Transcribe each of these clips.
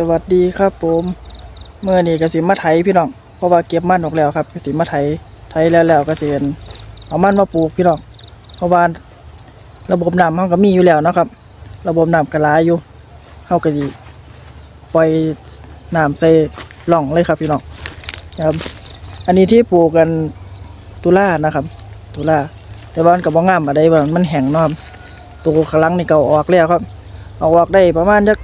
สวัสดีครับผมเมื่อนี้กสิมาไถพี่น้องเพราะว่าเก็บมันออกแล้วครับกสิมาไถไถแล้วแล้วกสิเอามันมาปลูกพี่น้องเพราะว่าระบบน้ำเขาก็มีอยู่แล้วนะครับ ระบบน้ำกระลายอยู่เขาก็ดีปล่อยน้ำใส่หล่องเลยครับพี่น้องครับ อันนี้ที่ปลูกกันตุลานะครับ ตุลาแต่ว่ามันกับว่างามอะไรบ้างมันแห้งนะครับตัวขางหลังนี่เก่าออกแล้วครับ อออกได้ประมาณจัก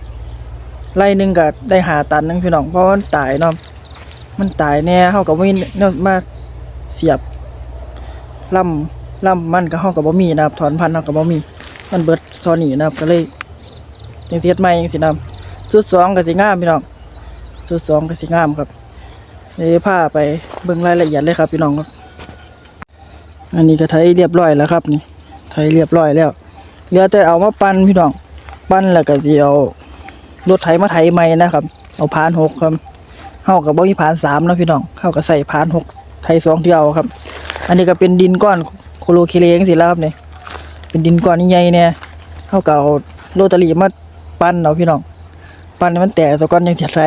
ไล่หนึ่งก็ได้หาตันหนึงพี่น้องเพราะมันตายเนาะมันตายแน่เฮากับมีเนาะมาเสียบล่ำล่ำมันก็เฮากับบ่มีนะครับถอนพันธุ์เฮากับบ่มี มันเบิดซอนี่นะครับก็เลยยังเสียดใหม่ยังสินำสุดสองก็สิงามพี่น้องสุดสองก็สิงามครับเดี๋ยวพาไปเบิ่งรายละเอียดเลยครับพี่น้องครับ อันนี้ก็ไทยเรียบร้อยแล้วครับ นี่ไทยเรียบร้อยแล้วเหลือแต่เอามาปั้นพี่น้อง ปั้นแล้วก็สิเอา รถไถมาไถใหม่นะครับ เอาพานหกครับเฮากับบ่มีพานสามนะพี่น้องเฮาก็ใส่พานหกไถสองเที่ยวครับ อันนี้ก็เป็นดินก้อนโคโลเคเลงสิล้วครับนี่ยเป็นดินก้อนใหญ่เนี่ยเฮาก็เอาโรตารี่มาปั้นเอาพี่น้อง ปั้นมันแตกซะก่อนยังสิไถ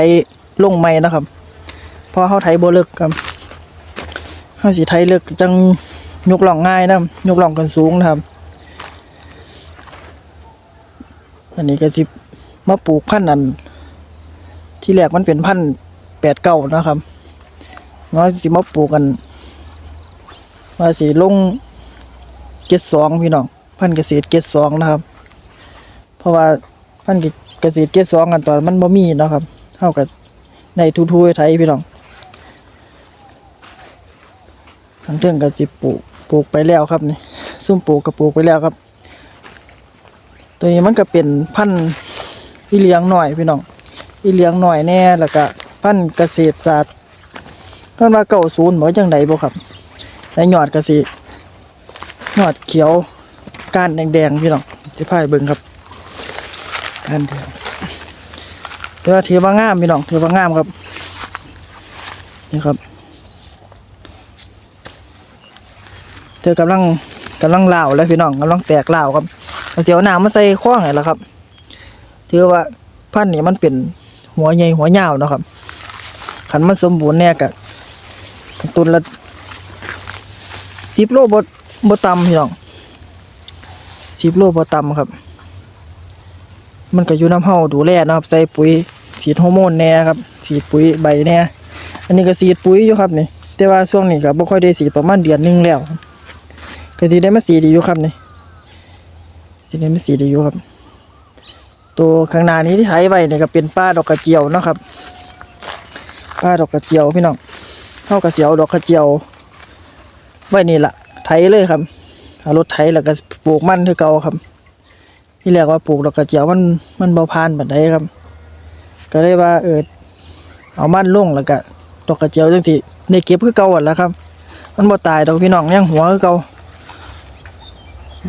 ลงใหม่นะครับเพราะเฮาไถบ่เลิกครับเฮาสิไถเลิกจังยกหล่องง่ายนะยกหล่องกันสูงนะครับ อันนี้ก็สิ มาปลูกพันธุ์อัน ที่แรกมันเป็นพันธุ์แปดเก้านะครับน้อยสิมาปลูกกันมาสิลงเกตสองพี่น้องพันธุ์เกษตรเกตสองนะครับ เพราะว่าพันธุ์เกษตรเกตสองกันตอนมันบ่มีนะครับ เท่ากับในทูๆไทยพี่น้องทั้งเทิงกับสิปลูกปลูกไปแล้วครับนี่ซุ่มปลูกกับปลูกไปแล้วครับ ตัวนี้มันก็เป็นพันธุ์ อีเลี้ยงหน่อยพี่น้องอีเลี้ยงหน่อยแน่แล้วก็พันเกษตรศาสตร์พิ่นว่าเก้าศูนย์บ่จังไดบ่ครับในหยอดก็สิยอดเขียวก้านแดงๆพี่น้องสิพาให้เบิ่งครับก้านแดงถือว่าถือว่างามพี่น้องถือว่างามครับนี่ครับเธอกำลังกำลังลาวแล้วพี่น้องกำลังแตกลาวครับเสียวหน้ำมาใส่ข้องไหนล่ะครับ ถือว่าพันธุ์นี้มันเป็นหัวใหญ่หัวยาวเนาะครับขันมันสมบูรณ์แน่กะตุนละสิบโลบดบดตำพี่น้องสิบโลบดตำครับ มันก็อยู่น้ำเฮาดูแลนะครับใส่ปุ๋ยฉีดฮอร์โมนแน่ครับฉีดปุ๋ยใบแน่อันนี้ก็ฉีดปุ๋ยอยู่ครับนี่ แต่ว่าช่วงนี้ก็บ่ค่อยได้ฉีดประมาณเดือนหนึงแล้วครับก็สิได้มาฉีดดีอยู่ครับนี่สิได้มาฉีดดีอยู่ครับ ตัวข้างหน้านี้ที่ไถไว้เนี่ยก็เป็นป้าดอกกระเจียวเนาะครับป้าดอกกระเจียวพี่น้องเท่ากับเสียวดอกกระเจียว ไว้นี่แหละไถเลยครับเอารถไถแล้วก็ปลูกมันคือเก่าครับที่แรกว่าปลูกดอกกระเจียวมันมันเบาพานแบบใดครับ ก็เลยว่าเออเอามันลงแล้วก็ดอกกระเจียวจังสิในเก็บคือเก่าหมดแล้วครับ มันบ่ตายดอกพี่น้องยังหัวคือเก่า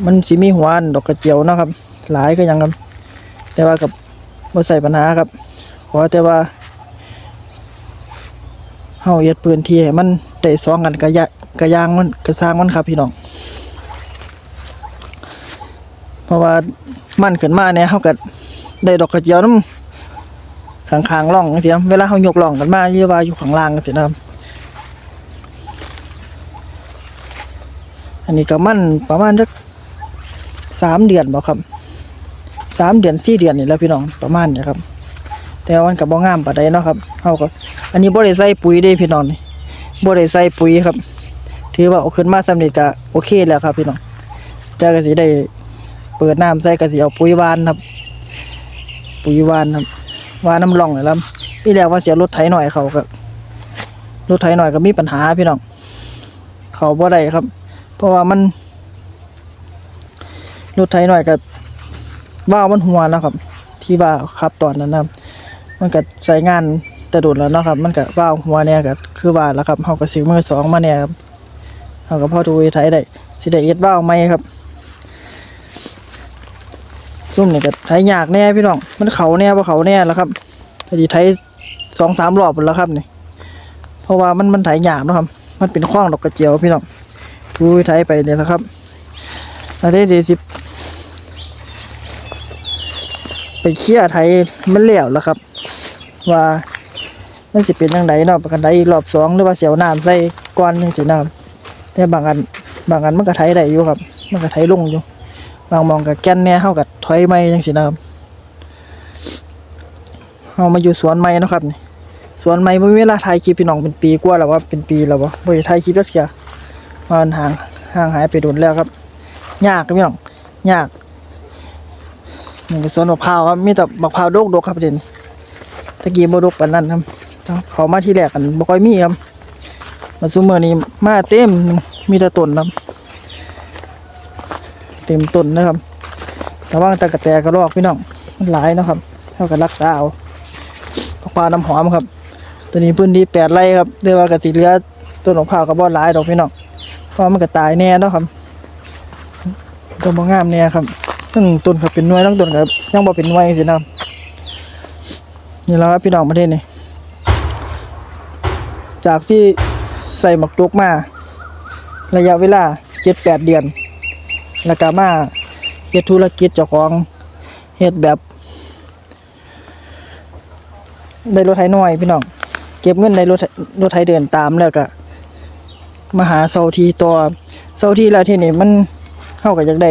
มันสิมีหัวอันดอกกระเจียวนะครับ หลายก็ยังครับ แต่ว่ากับบ่ใส่ปัญหาครับ ขอแต่ว่าเฮาเฮ็ดพื้นที่ให้มันได้สองกันกระยะกระยางมันกระสร้างมันครับพี่น้อง เพราะว่ามันขึ้นมาเนี่ยเฮาก็ได้ดอกกระเจียวน้ำข้างๆร่องจังซี่นะเวลาเฮายกร่องกันมาหรือว่าอยู่ข้างล่างจังซี่นะครับอันนี้ก็มันประมาณสักสามเดือนบ่ครับ สามเดือนสี่เดือนนี่แล้วพี่น้องประมาณนี้ครับ แต่วันกับบ่งามปานใดเนาะครับเฮาก็อันนี้บ่ได้ใส่ปุ๋ยเด้พี่น้องนี่บ่ได้ใส่ปุ๋ยครับ ถือว่าเอาขึ้นมาสำนี้ก็โอเคแล้วครับ พี่น้องแต่ก็สิได้เปิดน้ำใส่ก็สิเอาปุ๋ยวานครับ ปุ๋ยวานครับวานน้ำร่องเนี่ล่ะพี่แล้วว่าเสียรถไถหน่อยเขาก็รถไถหน่อยก็มีปัญหาพี่น้องเขาบ่ได้ครับ เพราะว่ามันรถไถหน่อยก็ ว่าวมันหัวแล้วครับ ที่ว่าครับตอนนั้นนะครับ มันก็ใช้งานแต่โดดแล้วเนาะครับ มันก็ว่าวหัวเนี่ยก็คือว่าแล้วครับเฮาก็ซื้อมือสองมาเนี่ยครับเฮาก็พอดูไทยได้สิได้เอ็ดว่าวใหมครับซุ่มนี่ก็ไทยยากแน่พี่น้องมันเขาแน่บ่เขาแน่แล้วครับพอดีไทยสองสามรอบหมดแล้วครับนี่เพราะว่ามันมันไถยากนะครับ มันเป็นข้องดอกกระเจียวพี่น้องดูไทยไปเนี่ยแหละครับอันนี้ดีสิ ไปเคลียร์ไทยมันแล้วแล้วครับ ว่ามันสิเป็นจังไดเนาะประกันไดรอบสองหรือว่าเสียวน้ำใส่ก้อนจังซี่น้ำแต่บางอันบางอันมันก็ไถได้อยู่ครับ มันก็ไถลงอยู่ บางมองก็แก่นแหน่ยเฮาก็ถอยใหม่จังซี่นะครับเฮามาอยู่สวนใหม่เนะครับนี่สวนใหม่บ่มีเวลาถ่ายคลิปพี่น้องเป็นปีกว่าแล้วว่าเป็นปีแล้วบ่บ่ได้ถ่ายคลิปจักเที่ยมันห่างห่างหายไปโดนแล้วครับ ยากพี่น้องยาก นี่ก็สวนมะพร้าวครับมีแต่มะพร้าวดกๆครับเด่นตะกี้บ่ดกปานนั้นครับเขามาที่แรกกันบ่ค่อยมีครับมาซุมื้อนี้มาเต็มมีแต่ต้นครับเต็มต้นนะครับระวังตะกะแตกระรอกพี่น้องมันหลายนะครับ เท่ากับรักษาเอามะพาวน้ำหอมครับ ตัวนี้พื้นที่แปดไร่ครับเรียกว่ากระสิเลือต้นมะพร้าวก็บ่หลายดอกพี่น้องเพราะมันก็ตายแน่เนาะครับต้นบ่งามเนี่ยครับ ทั้งต้นก็เป็นน่วยทั้งต้นก็ยังบ่เป็นหน่วยสินะครับนี่แล้วครับพี่น้องประเทศนี่จากที่ใส่หมวกจกมา ระยะเวลา7-8เดือน แล้วก็มาเฮ็ดธุรกิจเจ้าของเฮ็ดแบบ ได้รถไถน้อยพี่น้องเก็บเงินในรถไถรถไถเดินตามแล้วก็มาหาเสาทีต่อเสาทีแล้วที่นี่มันเข้ากับอยากได้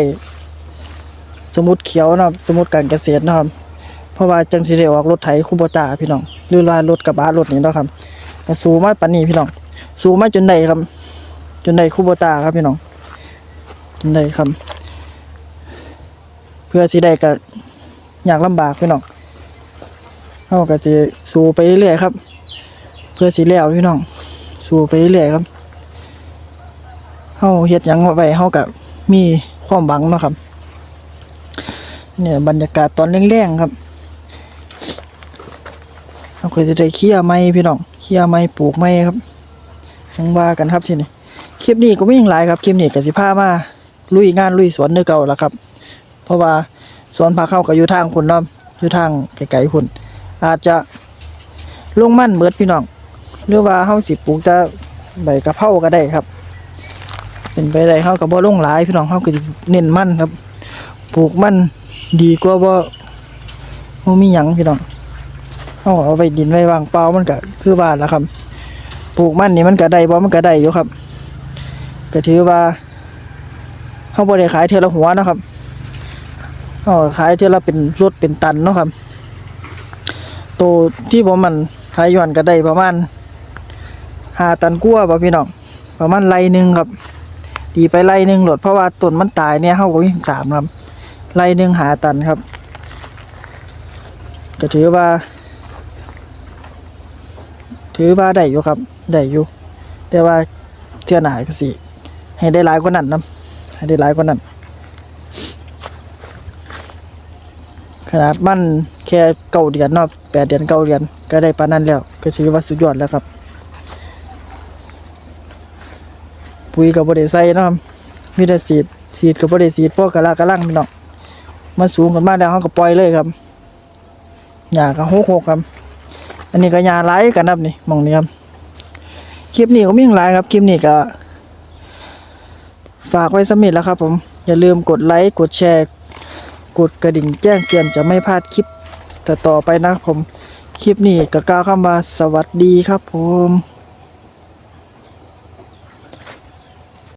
สมุดเขียวนะครับ สมุดการเกษตรนะครับ เพราะว่าจังสิได้ออกรถไถคูโบตาพี่น้องหรือว่ารถกระบะรถนี้นะครับสูงมาปานนี้พี่น้อง สูงมาจนได้ครับ จนได้คูโบตาครับพี่น้องจนได้ครับ เพื่อสิได้ก็อยากลำบากพี่น้องเฮาก็สิสูไปเรื่อยครับ เพื่อสิแล้วพี่น้อง สูไปเรื่อยครับเฮาเฮ็ดยังไว้เฮาก็มีความหวังเนาะครับ เนี่ยบรรยากาศตอนแรงๆครับเราเคยจะได้เคี่ยไม้พี่น้องเคี่ยไม้ปลูกไม้ครับยังว่ากันครับทีนี้คลิปนี้ก็ไม่ยังหลายครับคลิปนี้กสิพามาลุยงานลุยสวนเนื้อเก่าแล้วครับ เพราะว่าสวนพาเข้ากับอยู่ทางคุณเนาะอยู่ทางไกลๆคุณอาจจะลงมั่นเบิดพี่น้องหรือว่าเฮาสิปลูกแต่ใบกระเพราก็ได้ครับ เป็นไปได้เฮากับบ่ลงหลายพี่น้องเฮาก็สิเน้นมั่นครับ ปลูกมั่น ดีกว่าบ่บ่มีหยังพี่น้องเอาเอาไปดินไว้วางเปล่ามันก็คือบ้านละครับ ปลูกมันนี่มันก็ได้บ่มันก็ได้อยู่ครับก็ถือว่าเฮาบ่ได้ขายเทื่อละหัวนะครับเฮาขายเทื่อละเป็นรถเป็นตันเนาะครับโตวที่ผมมันขายย้อนก็ได้ประมาณ5ตันกว่าบ่พี่น้องประมาณไรหนึ่งครับตีไปไล่หนึ่งโหลดเพราะว่าต้นมันตายเนี่ยเขาก็วิ่งสามครับ ไล่หนึ่งหาตันครับ ก็ถือว่า ถือว่าได้อยู่ครับได้อยู่แต่ว่าเทื่อหนาก็สิให้ได้หลายกว่านั้นนะให้ได้หลายกว่านั้นขนาดมันแค่เก้าเดือนเนาะแปดเดือนเก้าเดือนก็ได้ปานนั้นแล้ว ก็ถือว่าสุดยอดแล้วครับ ปุ๋ยกับบริใส่นะครับมีแต่สีดสีดกับบริสีดพวกกะลากระลังพี่น้อง มันสูงกันมากแล้วเขาก็ปล่อยเลยครับหญ้าก็หกหกครับ อันนี้ก็หญ้าหลายกันครับนี่มองนี้ครับคลิปนี้ก็มีหลายครับคลิปนี้ก็ ฝากไว้สมิธแล้วครับ ผมอย่าลืมกดไลค์กดแชร์ กดกระดิ่งแจ้งเตือนจะไม่พลาดคลิปต่อไปนะครับผมคลิปนี้ก็กล่าวคำว่าสวัสดีครับผม